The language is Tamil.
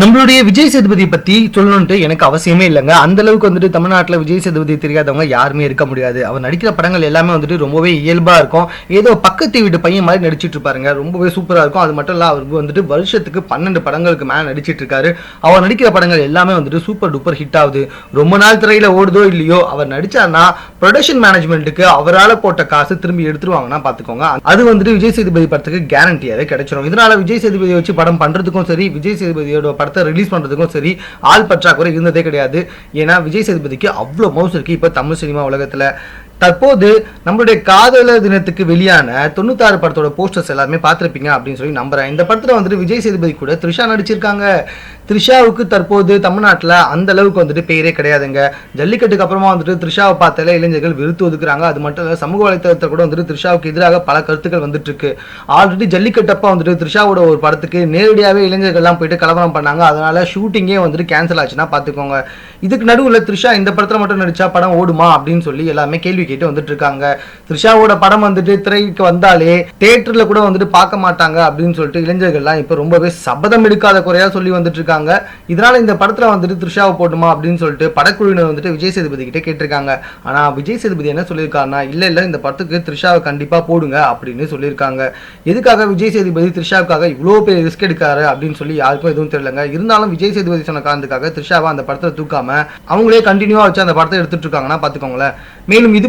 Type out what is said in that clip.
நம்மளுடைய விஜய் சேதுபதி பத்தி சொல்லணும்ட்டு எனக்கு அவசியமே இல்லைங்க. அந்த அளவுக்கு வந்துட்டு தமிழ்நாட்டில் விஜய் சேதுபதி தெரியாதவங்க யாருமே இருக்க முடியாது. அவர் நடிக்கிற படங்கள் எல்லாமே வந்துட்டு ரொம்பவே இயல்பா இருக்கும். ஏதோ பக்கத்து வீட்டு பையன் மாதிரி நடிச்சிட்டு இருப்பாருங்க. ரொம்பவே சூப்பரா இருக்கும். அது மட்டும் இல்ல அவருக்கு வந்துட்டு வருஷத்துக்கு பன்னெண்டு படங்களுக்கு மேல நடிச்சிட்டு இருக்காரு. அவர் நடிக்கிற படங்கள் எல்லாமே வந்துட்டு சூப்பர் டூப்பர் ஹிட் ஆகுது. ரொம்ப நாள் திரையில ஓடுதோ இல்லையோ அவர் நடிச்சார்னா ப்ரொடக்ஷன் மேனேஜ்மெண்ட்டுக்கு அவரால் போட்ட காசு திரும்பி எடுத்துருவாங்கன்னா பாத்துக்கோங்க. அது வந்துட்டு விஜய் சேதுபதி படத்துக்கு கேரண்டியாவே கிடைச்சிடும் இதனால விஜய் சேதுபதியை வச்சு படம் பண்றதுக்கும் சரி விஜய் சேதுபதியோட படத்தை ரிலீஸ் பண்றதுக்கும் சரி ஆள் பற்றாக்குறை இருந்ததே கிடையாது. ஏன்னா விஜய் சேதுபதிக்கு அவ்வளோ மவுஸ் இருக்கு. இப்போ தமிழ் சினிமா உலகத்தில் தற்போது நம்மளுடைய காதலர் தினத்துக்கு வெளியான தொண்ணூத்தாறு படத்தோட போஸ்டர்ஸ் எல்லாமே பார்த்துருப்பீங்க அப்படின்னு சொல்லி நம்புறேன். இந்த படத்துல வந்துட்டு விஜய் சேதுபதி கூட த்ரிஷா நடிச்சிருக்காங்க. த்ரிஷாவுக்கு தற்போது தமிழ்நாட்டில் அந்த அளவுக்கு வந்துட்டு பேரே கிடையாதுங்க. ஜல்லிக்கட்டுக்கு அப்புறமா வந்துட்டு த்ரிஷாவை பார்த்தாலே இளைஞர்கள் வெறுத்து ஒதுக்குறாங்க. அது மட்டும் இல்லை சமூக வலைத்தளத்தில் கூட வந்துட்டு த்ரிஷாவுக்கு எதிராக பல கருத்துக்கள் வந்துட்டு இருக்கு ஆல்ரெடி ஜல்லிக்கட்டப்ப வந்துட்டு த்ரிஷாவோட ஒரு படத்துக்கு நேரடியாகவே இளைஞர்கள்லாம் போயிட்டு கலவரம் பண்ணாங்க. அதனால ஷூட்டிங்கே வந்துட்டு கேன்சல் ஆச்சுன்னா பார்த்துக்கோங்க. இதுக்கு நடுவில் த்ரிஷா இந்த படத்தில் மட்டும் நடிச்சா படம் ஓடுமா அப்படின்னு சொல்லி எல்லாமே கேள்வி கேட்டு வந்துட்டு இருக்காங்க. த்ரிஷாவோட படம் வந்துட்டு திரைக்கு வந்தாலே தேட்டர்ல கூட வந்துட்டு பார்க்க மாட்டாங்க அப்படின்னு சொல்லிட்டு இளைஞர்கள்லாம் இப்போ ரொம்பவே சபதம் எடுக்காத குறையா சொல்லி வந்துட்டு இருக்காங்க. இதனால இந்த படத்துல வந்துட்டு த்ரிஷாவை போட்டுமா அப்படின்னு சொல்லிட்டு படக்குழுவினர் வந்துட்டு விஜய் சேதுபதி கிட்ட கேட்டிருக்காங்க. ஆனா விஜய் சேதுபதி என்ன சொல்லியிருக்காருன்னா இல்ல இல்ல இந்த படத்துக்கு த்ரிஷாவை கண்டிப்பா போடுங்க அப்படின்னு சொல்லியிருக்காங்க. எதுக்காக விஜய் சேதுபதி த்ரிஷாவுக்காக இவ்வளோ பெரிய ரிஸ்க் எடுக்காரு அப்படின்னு சொல்லி யாருக்கும் எதுவும் தெரியலங்க. இருந்தாலும் விஜய் சேதுபதி சொன்ன காரணத்துக்காக த்ரிஷாவை அந்த படத்தை தூக்காம அவங்களே கண்டினியூவா வச்சு அந்த படத்தை எடுத்துட்டு இருக்காங்கன்னா பாத்துக்கோங்களேன். மேலும் இது